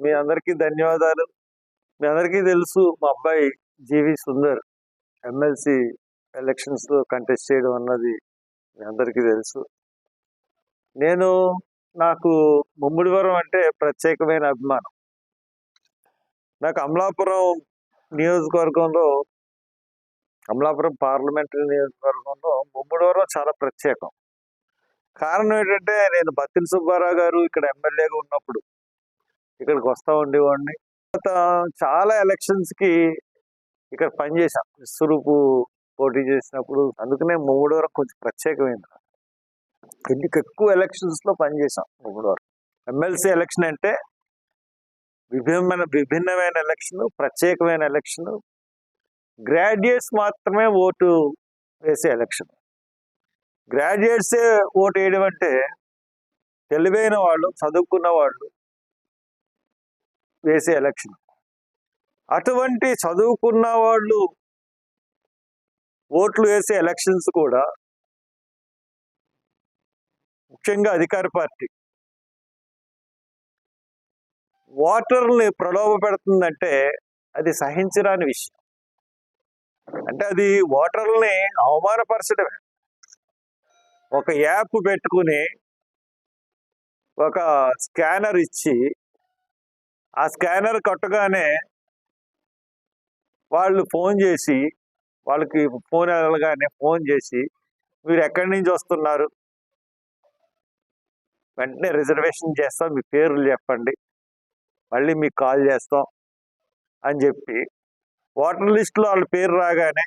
మీ అందరికీ ధన్యవాదాలు. మీ అందరికీ తెలుసు మా అబ్బాయి జీవి సుందర్ ఎమ్మెల్సీ ఎలక్షన్స్లో కంటెస్ట్ చేయడం అన్నది మీ అందరికీ తెలుసు. నేను నాకు ముమ్మిడివరం అంటే ప్రత్యేకమైన అభిమానం. నాకు అమలాపురం నియోజకవర్గంలో అమలాపురం పార్లమెంటరీ నియోజకవర్గంలో ముమ్మిడివరం చాలా ప్రత్యేకం. కారణం ఏంటంటే నేను బతిల్ సుబ్బారావు గారు ఇక్కడ ఎమ్మెల్యేగా ఉన్నప్పుడు ఇక్కడికి వస్తూ ఉండేవాడిని తర్వాత చాలా ఎలక్షన్స్కి ఇక్కడ పనిచేశాం విశ్వరూపు పోటీ చేసినప్పుడు అందుకనే వరకు కొంచెం ప్రత్యేకమైంది. ఎందుకు ఎక్కువ ఎలక్షన్స్లో పనిచేసాం మూడు వరకు. ఎమ్మెల్సీ ఎలక్షన్ అంటే విభిన్నమైన విభిన్నమైన ఎలక్షన్ ప్రత్యేకమైన ఎలక్షన్ గ్రాడ్యుయేట్స్ మాత్రమే ఓటు వేసే ఎలక్షన్. గ్రాడ్యుయేట్సే ఓటు వేయడం అంటే తెలివైన వాళ్ళు చదువుకున్న వాళ్ళు వేసే ఎలక్షన్. అటువంటి చదువుకున్న వాళ్ళు ఓట్లు వేసే ఎలక్షన్స్ కూడా ముఖ్యంగా అధికార పార్టీ. ఓటర్ని ప్రలోభ పెడుతుందంటే అది సహించరాని విషయం. అంటే అది ఓటర్లని అవమానపరచడమే. ఒక యాప్ పెట్టుకుని ఒక స్కానర్ ఇచ్చి ఆ స్కానర్ కట్టగానే వాళ్ళు ఫోన్ చేసి వాళ్ళకి ఫోన్ వెళ్ళగానే ఫోన్ చేసి మీరు ఎక్కడి నుంచి వస్తున్నారు? వెంటనే రిజర్వేషన్ చేస్తాం మీ పేర్లు చెప్పండి. మళ్ళీ మీకు కాల్ చేస్తాం అని చెప్పి ఓటర్ లిస్టులో వాళ్ళ పేరు రాగానే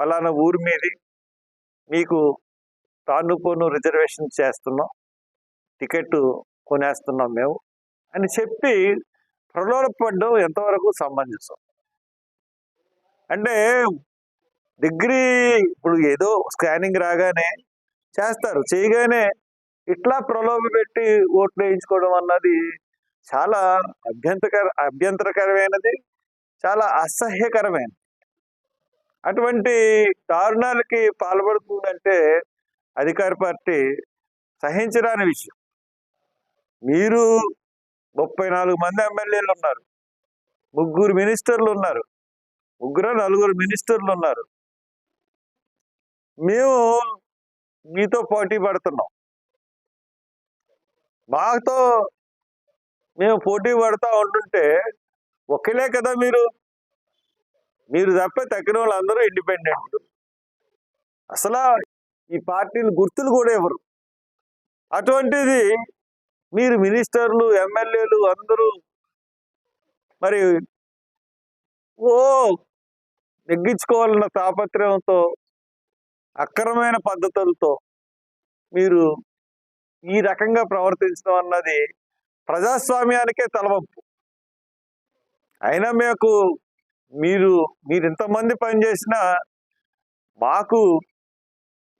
ఫలానా ఊరి మీది మీకు తానుకోను రిజర్వేషన్ చేస్తున్నాం టికెట్ కొనేస్తున్నాం మేము అని చెప్పి ప్రలోభపడడం ఎంతవరకు సమంజసం అంటే డిగ్రీ ఇప్పుడు ఏదో స్కానింగ్ రాగానే చేస్తారు. చేయగానే ఇట్లా ప్రలోభ పెట్టి ఓట్లు వేయించుకోవడం అన్నది చాలా అభ్యంతకర అభ్యంతరకరమైనది చాలా అసహ్యకరమైనది. అటువంటి దారుణాలకి పాల్పడుతుందంటే అధికార పార్టీ సహించరాని విషయం. మీరు ముప్పై నాలుగు మంది ఎమ్మెల్యేలు ఉన్నారు. ముగ్గురు మినిస్టర్లు ఉన్నారు. ముగ్గురు నలుగురు మినిస్టర్లు ఉన్నారు. మేము మీతో పోటీ పడుతున్నాం. మాతో మేము పోటీ పడతా ఉంటుంటే ఒకేలే కదా మీరు? మీరు తప్ప తగ్గిన వాళ్ళందరూ ఇండిపెండెంట్ అసలు ఈ పార్టీలు గుర్తులు కూడా ఎవరు అటువంటిది మీరు మినిస్టర్లు ఎమ్మెల్యేలు అందరూ మరి ఓ నెగ్గించుకోవాలన్న తాపత్రయంతో అక్రమైన పద్ధతులతో మీరు ఈ రకంగా ప్రవర్తించడం అన్నది ప్రజాస్వామ్యానికే తలవంపు. అయినా మీకు మీరు మీరు ఇంతమంది పనిచేసినా మాకు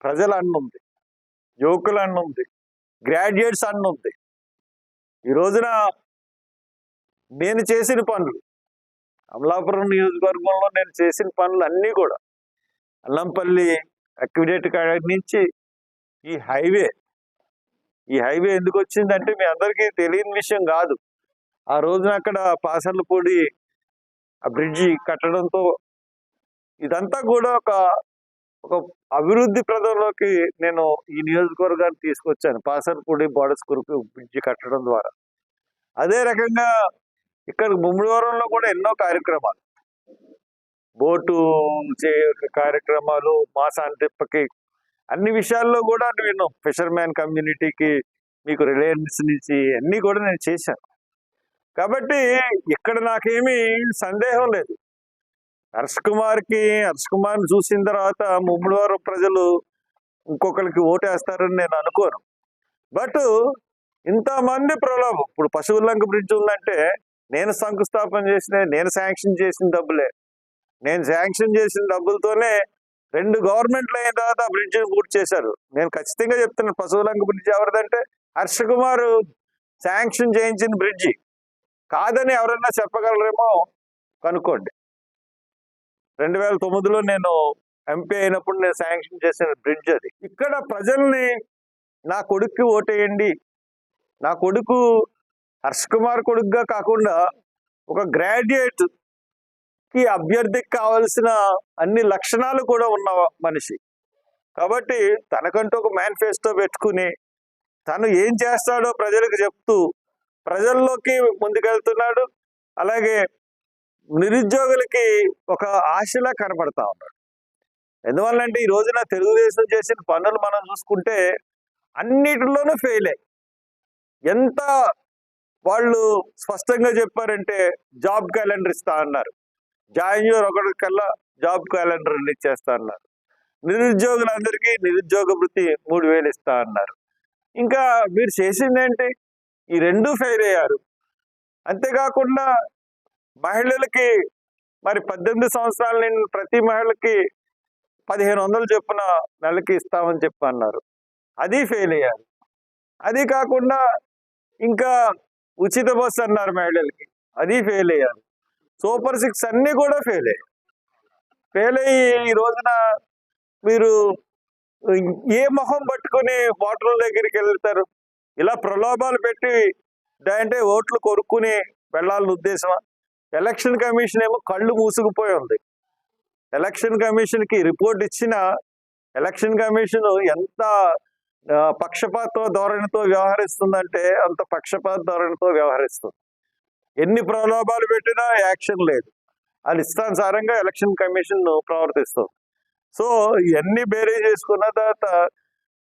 ప్రజల అన్నుంది యువకుల గ్రాడ్యుయేట్స్ అన్నుంది. ఈ రోజున నేను చేసిన పనులు అమలాపురం నియోజకవర్గంలో నేను చేసిన పనులు అన్నీ కూడా అల్లంపల్లి అక్విడేట్ కాడ నుంచి ఈ హైవే ఈ హైవే ఎందుకు వచ్చిందంటే మీ అందరికీ తెలియని విషయం కాదు. ఆ రోజున అక్కడ పాసర్లపూడి ఆ బ్రిడ్జి కట్టడంతో ఇదంతా కూడా ఒక ఒక అభివృద్ధి ప్రదంలోకి నేను ఈ నియోజకవర్గాన్ని తీసుకొచ్చాను. పాసర్పూడి బోర్డర్స్ కొరకు బ్రిడ్జి కట్టడం ద్వారా. అదే రకంగా ఇక్కడ ముమ్మడివరంలో కూడా ఎన్నో కార్యక్రమాలు. బోటు చే కార్యక్రమాలు మాసాన్ ట్రిప్కి అన్ని విషయాల్లో కూడా నేను ఫిషర్మ్యాన్ కమ్యూనిటీకి మీకు రిలయన్స్ నుంచి అన్నీ కూడా నేను చేశాను. కాబట్టి ఇక్కడ నాకేమీ సందేహం లేదు. హర్ష్ కుమార్కి హర్ష్ కుమార్ని చూసిన తర్వాత ముమ్మడివారు ప్రజలు ఇంకొకరికి ఓటేస్తారని నేను అనుకోను. బట్ ఇంతమంది ప్రలోభం ఇప్పుడు పశువులంక బ్రిడ్జ్ ఉందంటే నేను శంకుస్థాపన చేసిన నేను శాంక్షన్ చేసిన డబ్బులే. నేను శాంక్షన్ చేసిన డబ్బులతోనే రెండు గవర్నమెంట్లు అయిన తర్వాత ఆ బ్రిడ్జ్ పూర్తి చేశారు. నేను ఖచ్చితంగా చెప్తున్నాను పశువులంక బ్రిడ్జ్ ఎవరిదంటే హర్ష కుమార్ శాంక్షన్ చేయించిన బ్రిడ్జి. కాదని ఎవరైనా చెప్పగలరేమో కనుక్కోండి. రెండు వేల తొమ్మిదిలో నేను ఎంపీ అయినప్పుడు నేను శాంక్షన్ చేసిన బ్రిడ్జ్ అది. ఇక్కడ ప్రజల్ని నా కొడుక్కి ఓటేయండి. నా కొడుకు హర్ష్ కుమార్ కొడుకుగా కాకుండా ఒక గ్రాడ్యుయేట్కి అభ్యర్థికి కావలసిన అన్ని లక్షణాలు కూడా ఉన్న మనిషి. కాబట్టి తనకంటూ ఒక మేనిఫెస్టో పెట్టుకుని తను ఏం చేస్తాడో ప్రజలకు చెప్తూ ప్రజల్లోకి ముందుకెళ్తున్నాడు. అలాగే నిరుద్యోగులకి ఒక ఆశలా కనపడతా ఉన్నాడు. ఎందువల్లంటే ఈ రోజున తెలుగుదేశం చేసిన పనులు మనం చూసుకుంటే అన్నిటిలోనూ ఫెయిల్. ఎంత వాళ్ళు స్పష్టంగా చెప్పారంటే జాబ్ క్యాలెండర్ ఇస్తా అన్నారు. జాయిన్ ఒకటికల్లా జాబ్ క్యాలెండర్ రిలీజ్ ఇచ్చేస్తా అన్నారు. నిరుద్యోగులందరికీ నిరుద్యోగ వృత్తి మూడు వేలు ఇస్తా అన్నారు. ఇంకా మీరు చేసింది ఏంటి ఈ రెండు ఫెయిల్ అయ్యారు. అంతేకాకుండా మహిళలకి మరి పద్దెనిమిది సంవత్సరాల నేను ప్రతి మహిళకి పదిహేను వందలు చొప్పున నెలకి ఇస్తామని చెప్పి అన్నారు. అది ఫెయిల్ అయ్యారు. అది కాకుండా ఇంకా ఉచిత బస్సు అన్నారు మహిళలకి. అది ఫెయిల్ అయ్యారు. సూపర్ సిక్స్ అన్నీ కూడా ఫెయిల్ అయ్యాయి. ఫెయిల్ అయ్యి ఈ రోజున మీరు ఏ మొహం పట్టుకొని ఓటర్ల దగ్గరికి వెళ్తారు? ఇలా ప్రలోభాలు పెట్టి అంటే ఓట్లు కొరుక్కుని వెళ్ళాలని ఉద్దేశమా? ఎలక్షన్ కమిషన్ ఏమో కళ్ళు మూసుకుపోయి ఉంది. ఎలక్షన్ కమిషన్కి రిపోర్ట్ ఇచ్చిన ఎలక్షన్ కమిషన్ ఎంత పక్షపాత ధోరణితో వ్యవహరిస్తుందంటే అంత పక్షపాత ధోరణితో వ్యవహరిస్తుంది. ఎన్ని ప్రలోభాలు పెట్టినా యాక్షన్ లేదు. అది ఇష్టానుసారంగా ఎలక్షన్ కమిషన్ ప్రవర్తిస్తుంది. సో ఇవన్నీ బేరీ చేసుకున్న తర్వాత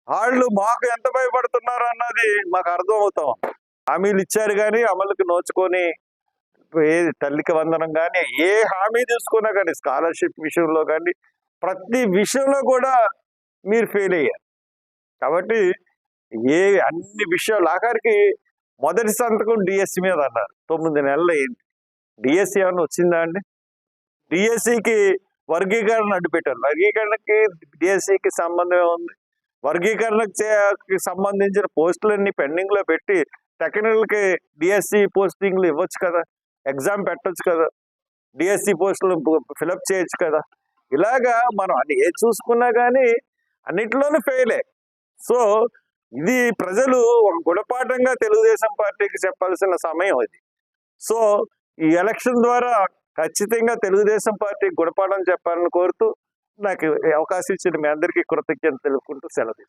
వాళ్ళు మాకు ఎంత భయపడుతున్నారు అన్నది మాకు అర్థం అవుతాం హామీలు ఇచ్చారు కానీ అమలుకి నోచుకొని ఏ తల్లికి వందనం కానీ ఏ హామీ తీసుకున్నా కానీ స్కాలర్షిప్ విషయంలో కానీ ప్రతి విషయంలో కూడా మీరు ఫెయిల్ అయ్యారు. కాబట్టి ఏ అన్ని విషయాలు ఆఖరికి మొదటి సంతకం డిఎస్సి మీద అన్నారు. తొమ్మిది నెలలు అయింది. డిఎస్సి ఏమైనా వచ్చిందా అండి? డిఎస్సికి వర్గీకరణ అడ్డుపెట్టారు. వర్గీకరణకి డిఎస్సికి సంబంధం ఉంది వర్గీకరణకి చే- సంబంధించిన పోస్టులన్నీ పెండింగ్లో పెట్టి టెక్నికల్కి డిఎస్సి పోస్టింగ్లు ఇవ్వచ్చు కదా? ఎగ్జామ్ పెట్టచ్చు కదా. డిఎస్సి పోస్టులు ఫిలప్ చేయొచ్చు కదా. ఇలాగా మనం అన్ని ఏ చూసుకున్నా కానీ అన్నిట్లోనూ ఫెయిలే. సో ఇది ప్రజలు ఒక గుణపాఠంగా తెలుగుదేశం పార్టీకి చెప్పాల్సిన సమయం ఇది. సో ఈ ఎలక్షన్ ద్వారా ఖచ్చితంగా తెలుగుదేశం పార్టీకి గుణపాఠం చెప్పాలని కోరుతూ నాకు అవకాశం ఇచ్చిన మీ అందరికీ కృతజ్ఞత తెలుపుకుంటూ సెలవు